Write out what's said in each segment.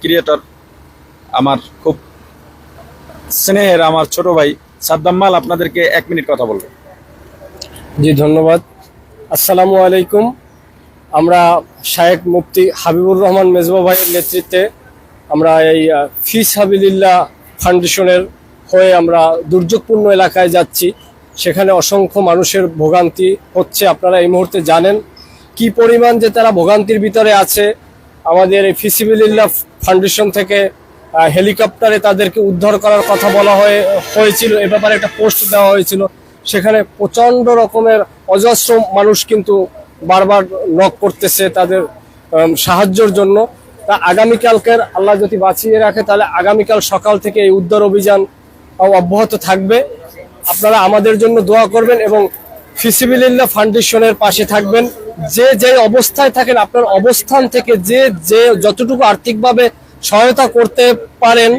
Creator আমার খুব স্নেহের আমার ছোট ভাই সাদ্দাম মাল, আপনাদেরকে এক মিনিট কথা বলব। জি, ধন্যবাদ। আসসালামু আলাইকুম। আমরা শায়েক মুফতি হাবিবুর রহমান মেজবা ভাইয়ের নেতৃত্বে আমরা এই ফিস হাবিলিল্লাহ ফাউন্ডেশনের হয়ে আমরা দুর্যোগপূর্ণ এলাকায় যাচ্ছি। সেখানে অসংখ্য মানুষের ভোগান্তি হচ্ছে, আপনারা এই মুহূর্তে জানেন। কি পরিমাণ যে তারা ভোগান্তির ভিতরে আছে আমাদের এই ফিসিবিলিল্লাহ ফাউন্ডেশন থেকে হেলিকপ্টারে তাদেরকে উদ্ধার করার কথা বলা হয়ে, হয়েছিল। এ ব্যাপারে একটা পোস্ট দেওয়া হয়েছিল। সেখানে প্রচণ্ড রকমের অজস্র মানুষ কিন্তু বারবার নক করতেছে তাদের সাহায্যর জন্য। তা আগামীকালকের আল্লাহ যদি বাঁচিয়ে রাখে, তাহলে আগামীকাল সকাল থেকে এই উদ্ধার অভিযান অব্যাহত থাকবে। আপনারা আমাদের জন্য দোয়া করবেন এবং ফিসিবিলিল্লাহ ফাউন্ডেশনের পাশে থাকবেন। যে যে অবস্থায় থাকেন, আপনার অবস্থান থেকে যে যে যতটুকু আর্থিকভাবে সহায়তা করতে পারেন,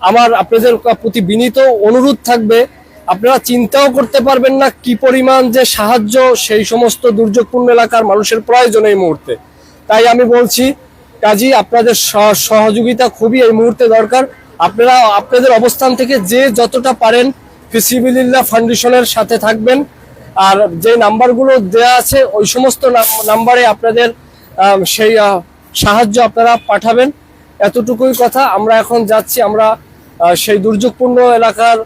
আমার আপনাদের প্রতি বিনীত অনুরোধ থাকবে, আপনারা চিন্তাও করতে পারবেন না কি পরিমাণ যে সাহায্য সেই সমস্ত দুর্যোগপূর্ণ এলাকার মানুষের প্রয়োজন এই মুহূর্তে। তাই আমি বলছি, কাজী, আপনাদের সহ- সহযোগিতা খুবই এই মুহূর্তে দরকার। আপনারা, আপনাদের অবস্থান থেকে যে যতটা পারেন, ফিসিবিলিল্লাহ ফাউন্ডেশনের সাথে থাকবেন। আর যে নাম্বারগুলো দেয়া আছে ওই সমস্ত নাম- নাম্বারে আপনাদের সেই সাহায্য আপনারা পাঠাবেন। এতটুকুই কথা আমরা এখন যাচ্ছি আমরা সেই দুর্যোগপূর্ণ এলাকার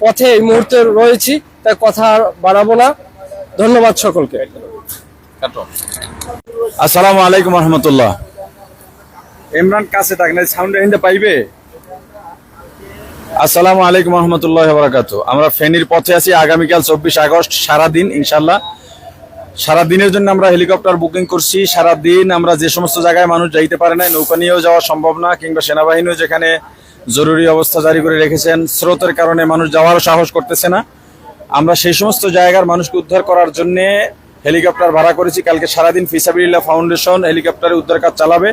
পথে এই মুহূর্তে রয়েছি তাই কথা আর বাড়াবো না। ধন্যবাদ সকলকে। আসসালামু আলাইকুম রহমতুল্লাহ। ইমরান কাছে থাকলে সাউন্ড হিন্দে পাইবে? আসসালামু আলাইকুম রহমতুল্লাহ বরাকাতু আমরা ফেনীর পথে আছি। আগামীকাল চব্বিশ আগস্ট সারা দিন ইনশাল্লাহ সারা দিনের জন্য আমরা হেলিকপ্টার বুকিং করছি। সারা দিন আমরা যে সমস্ত জায়গায় মানুষ যাইতে পারে না নৌকা নিয়েও যাওয়া সম্ভব না, কিংবা সেনাবাহিনীও যেখানে জরুরি অবস্থা জারি করে রেখেছেন, স্রোতের কারণে মানুষ যাওয়ারও সাহস করতেছে না। আমরা সেই সমস্ত জায়গার মানুষকে উদ্ধার করার জন্যে হেলিকপ্টার ভাড়া করেছি। কালকে সারাদিন ফিসাবিল্লাহ ফাউন্ডেশন হেলিকপ্টারে উদ্ধার কাজ চালাবে।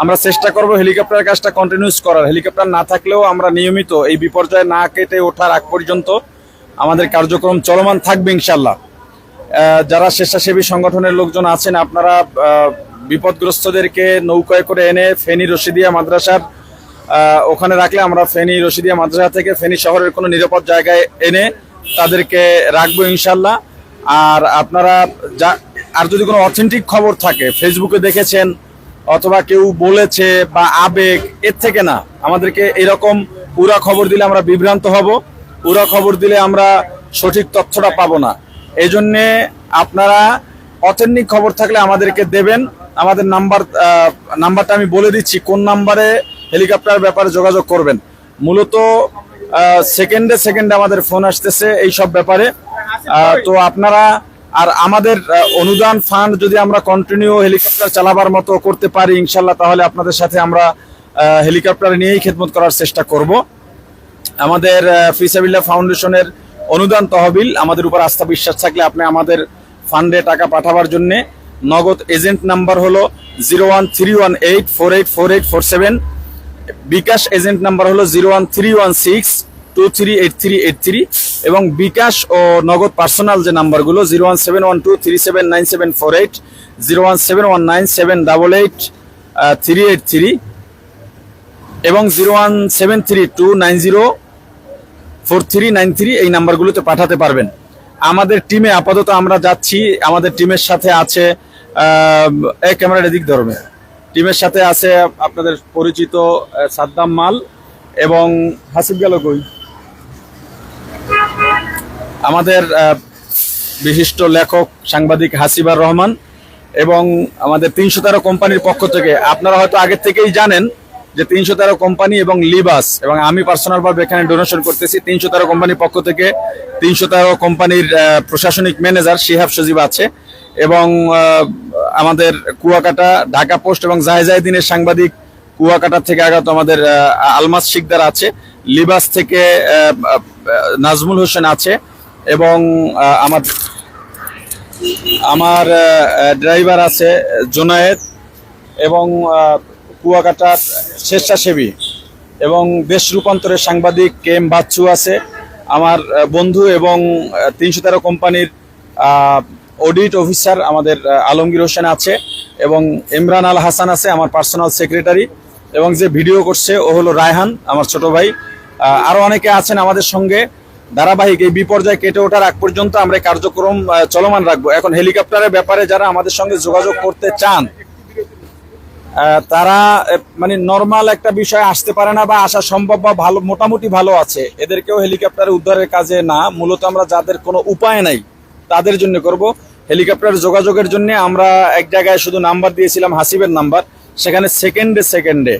আমরা চেষ্টা করব হেলিকপ্টার কাজটা কন্টিনিউস করার। হেলিকপ্টার না থাকলেও আমরা নিয়মিত এই বিপর্যয় না কেটে ওঠার আগ পর্যন্ত আমাদের কার্যক্রম চলমান থাকবে ইনশাল্লাহ যারা স্বেচ্ছাসেবী সংগঠনের লোকজন আছেন, আপনারা বিপদগ্রস্তদেরকে নৌকায় করে এনে ফেনী রশিদিয়া মাদ্রাসার ওখানে রাখলে আমরা ফেনী রশিদিয়া মাদ্রাসা থেকে ফেনী শহরের কোনো নিরাপদ জায়গায় এনে তাদেরকে রাখব ইনশাল্লাহ আর আপনারা যা, আর যদি কোনো অথেন্টিক খবর থাকে ফেসবুকে দেখেছেন অথবা কেউ বলেছে বা আবেগ, এর থেকে না। আমাদেরকে এরকম পুরা খবর দিলে আমরা বিভ্রান্ত হব। পুরা খবর দিলে আমরা সঠিক তথ্যটা পাবো না। এই জন্যে আপনারা অথেন্টিক খবর থাকলে আমাদেরকে দেবেন। আমাদের নাম্বার নাম্বারটা আমি বলে দিচ্ছি। কোন নাম্বারে হেলিকপ্টার ব্যাপারে যোগাযোগ করবেন। মূলত সেকেন্ডে সেকেন্ডে আমাদের ফোন আসতেছে এই সব ব্যাপারে। তো আপনারা আর আমাদের অনুদান ফান্ড যদি আমরা কন্টিনিউ হেলিকপ্টার চালাবার মতো করতে পারি, ইনশাল্লাহ তাহলে আপনাদের সাথে আমরা হেলিকপ্টার নিয়েই খেদমত করার চেষ্টা করব। আমাদের ফিসাবিল্লা ফাউন্ডেশনের অনুদান তহবিল, আমাদের উপর আস্থা বিশ্বাস থাকলে আপনি আমাদের ফান্ডে টাকা পাঠাবার জন্যে নগদ এজেন্ট নাম্বার হলো zero one three one eight four eight four eight four seven bKash agent number হলো zero one three one six two three eight three eight three এবং বিকাশ ও নগদ পার্সোনাল যে নাম্বারগুলো, zero one seven one two three seven nine seven four eight, zero one seven one nine seven double eight three eight three এবং zero one seven three two nine zero four three nine three এই নাম্বারগুলোতে পাঠাতে পারবেন। আমাদের টিমে আপাতত আমরা যাচ্ছি। আমাদের টিমের সাথে আছে এই ক্যামেরার এদিক ধরবে টিমের সাথে আছে আপনাদের পরিচিত সাদ্দাম মাল এবং হাসিব গেল কই? আমাদের বিশিষ্ট লেখক সাংবাদিক হাসিবার রহমান এবং আমাদের তিনশো তেরো কোম্পানির পক্ষ থেকে, আপনারা হয়তো আগের থেকেই জানেন যে তিনশো তেরো কোম্পানি এবং লিবাস এবং আমি পার্সোনাল ভাবে এখানে ডোনেশন করতেছি। তিনশো তেরো কোম্পানির পক্ষ থেকে তিনশো তেরো কোম্পানির প্রশাসনিক ম্যানেজার শিহাব সজীব আছে এবং আমাদের কুয়াকাটা, ঢাকা পোস্ট এবং জাহেজাহিদিনের সাংবাদিক কুয়াকাটা থেকে আগত আমাদের আলমাস শিকদার আছে। লিবাস থেকে নাজমুল হোসেন আছে। এবং আমার আমার ড্রাইভার আছে জোনায়েদ এবং কুয়াকাটার স্বেচ্ছাসেবী এবং দেশ রূপান্তরের সাংবাদিক কে এম বাচ্চু আছে। আমার বন্ধু এবং তিনশো তেরো কোম্পানির অডিট অফিসার আমাদের আলমগীর হোসেন আছে এবং ইমরান আল হাসান আছে, আমার পার্সোনাল সেক্রেটারি এবং যে ভিডিও করছে ও হলো রায়হান, আমার ছোট ভাই। আরও অনেকে আছেন আমাদের সঙ্গে। ধারাবাহিক এই বিপর্যয় কেটে ওঠার আগ পর্যন্ত আমরা কার্যক্রম চলমান রাখব। এখন হেলিকপ্টারের ব্যাপারে যারা আমাদের সঙ্গে যোগাযোগ করতে চান তারা মানে নর্মাল একটা বিষয় আসতে পারে না বা আসা সম্ভব বা ভালো, মোটামুটি ভালো আছে। এদেরকেও হেলিকপ্টারে উদ্ধারের কাজে না। মূলত আমরা যাদের কোনো উপায় নাই, তাদের জন্য করব। হেলিকপ্টার যোগাযোগের জন্য আমরা এক জায়গায় শুধু নাম্বার দিয়েছিলাম, হাসিবের নাম্বার। সেখানে সেকেন্ডে সেকেন্ডে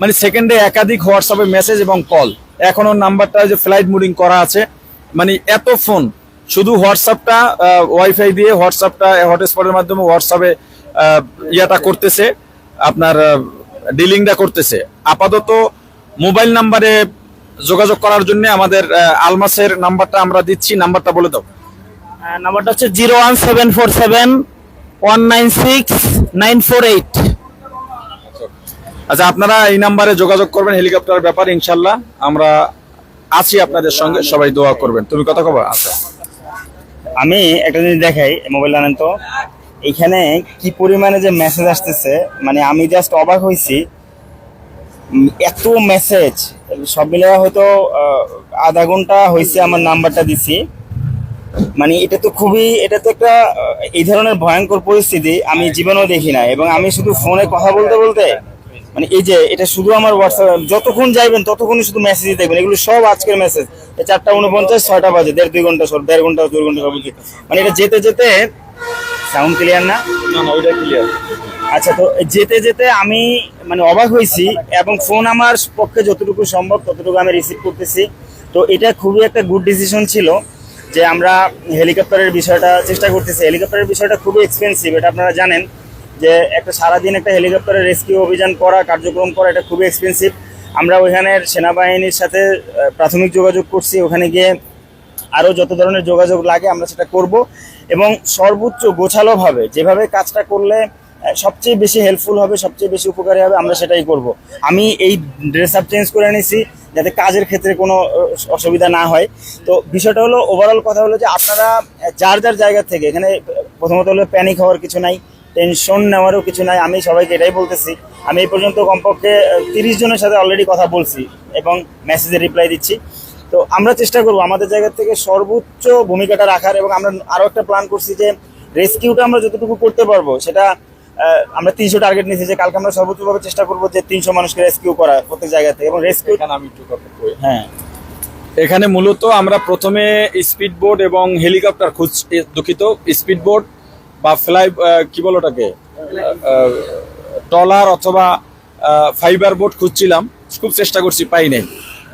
মানে সেকেন্ডে একাধিক হোয়াটসঅ্যাপে মেসেজ এবং কল এখনও নাম্বারটা যে ফ্লাইট মুডিং করা আছে মানে এত ফোন শুধু হোয়াটসঅ্যাপটা ওয়াইফাই দিয়ে হোয়াটসঅ্যাপটা হটস্পটের মাধ্যমে হোয়াটসঅ্যাপে ইয়াটা করতেছে আপনার ডিলিংটা করতেছে। আপাতত মোবাইল নাম্বারে যোগাযোগ করার জন্য আমাদের আলমাসের নাম্বারটা আমরা দিচ্ছি নাম্বারটা বলে দাও। নাম্বারটা হচ্ছে zero one seven four seven one nine six nine four eight. আচ্ছা আপনারা এই নাম্বারে যোগাযোগ করবেন হেলিকপ্টারের ব্যাপার ইনশাল্লাহ। আমরা আছি আপনাদের সঙ্গে, সবাই দোয়া করবেন। তুমি কথা কবা আচ্ছা আমি একটা জিনিস দেখাই, মোবাইল আনেন তো। এখানে কি পরিমাণে যে মেসেজ আসতেছে মানে আমি জাস্ট অবাক হয়েছি এত মেসেজ সব মিলে হয়তো আধা ঘণ্টা হয়েছে আমার নাম্বারটা দিছি। মানে এটা তো খুবই, এটা তো একটা এই ধরনের ভয়ঙ্কর পরিস্থিতি আমি জীবনেও দেখি না এবং আমি শুধু ফোনে কথা বলতে বলতে মানে এই যে এটা শুধু আমার হোয়াটসঅ্যাপ যতক্ষণ যাইবেন ততক্ষণই শুধু মেসেজই দেখবেন। এগুলো সব আজকের মেসেজ চারটা উনপঞ্চাশ ছয়টা বাজে দেড় দুই ঘণ্টা সব দেড় ঘণ্টা দুই ঘণ্টা সব। মানে এটা যেতে যেতে সাউন্ড ক্লিয়ার না? না না ওইটা ক্লিয়ার আচ্ছা তো যেতে যেতে আমি মানে অবাক হয়েছি এবং ফোন আমার পক্ষে যতটুকু সম্ভব ততটুকু আমি রিসিভ করতেছি। তো এটা খুবই একটা গুড ডিসিশন ছিল যে আমরা হেলিকপ্টারের বিষয়টা চেষ্টা করতেছি। হেলিকপ্টারের বিষয়টা খুবই এক্সপেন্সিভ এটা আপনারা জানেন। যে একটা সারাদিন একটা হেলিকপ্টারের রেস্কিউ অভিযান করা, কার্যক্রম করা, এটা খুবই এক্সপেন্সিভ আমরা ওইখানের সেনাবাহিনীর সাথে প্রাথমিক যোগাযোগ করছি, ওখানে গিয়ে আরও যত ধরনের যোগাযোগ লাগে আমরা সেটা করব এবং সর্বোচ্চ গোছালোভাবে যেভাবে কাজটা করলে সবচেয়ে বেশি হেল্পফুল হবে, সবচেয়ে বেশি উপকারী হবে, আমরা সেটাই করব। আমি এই ড্রেস আপ চেঞ্জ করে নিছি যাতে কাজের ক্ষেত্রে কোনো অসুবিধা না হয়। তো বিষয়টা হলো ওভারঅল কথা হলো যে আপনারা যার যার জায়গা থেকে, এখানে প্রথমত হলো প্যানিক হওয়ার কিছু নাই। টেনশন নেওয়ারও কিছু নাই। আমি সবাইকে এটাই বলতেছি। আমি এই পর্যন্ত কমপক্ষে তিরিশ জনের সাথে অলরেডি কথা বলছি এবং মেসেজে রিপ্লাই দিচ্ছি। তো আমরা চেষ্টা করব আমাদের জায়গা থেকে সর্বোচ্চ ভূমিকাটা রাখার এবং আমরা আরও একটা প্ল্যান করছি যে রেস্কিউটা আমরা যতটুকু করতে পারব সেটা আমরা তিনশো টার্গেট নিয়েছি যে কালকে আমরা সর্বোচ্চভাবে চেষ্টা করব যে তিনশো মানুষকে রেস্কিউ করা প্রত্যেক জায়গা থেকে এবং রেস্কিউ এখানে আমি একটু কথা হ্যাঁ। এখানে মূলত আমরা প্রথমে স্পিড বোট এবং হেলিকপ্টার খুঁজ এ, দুঃখিত স্পিড বোট বা ফ্লাই কি বলো ওটাকে? ট্রলার অথবা ফাইবার বোট খুঁজছিলাম, খুব চেষ্টা করছি, পাই নাই।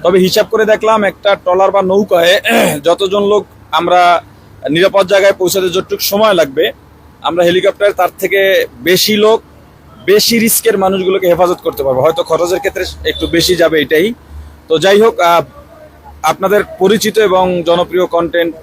তবে হিসাব করে দেখলাম একটা ট্রলার বা নৌকায় যতজন লোক আমরা নিরাপদ জায়গায় পৌঁছাতে যতটুকু সময় লাগবে, আমরা হেলিকপ্টার তার থেকে বেশি লোক, বেশি রিস্কের মানুষগুলোকে হেফাজত করতে পারব। হয়তো খরচের ক্ষেত্রে একটু বেশি যাবে এটাই। তো যাই হোক আপনাদের পরিচিত এবং জনপ্রিয় কন্টেন্ট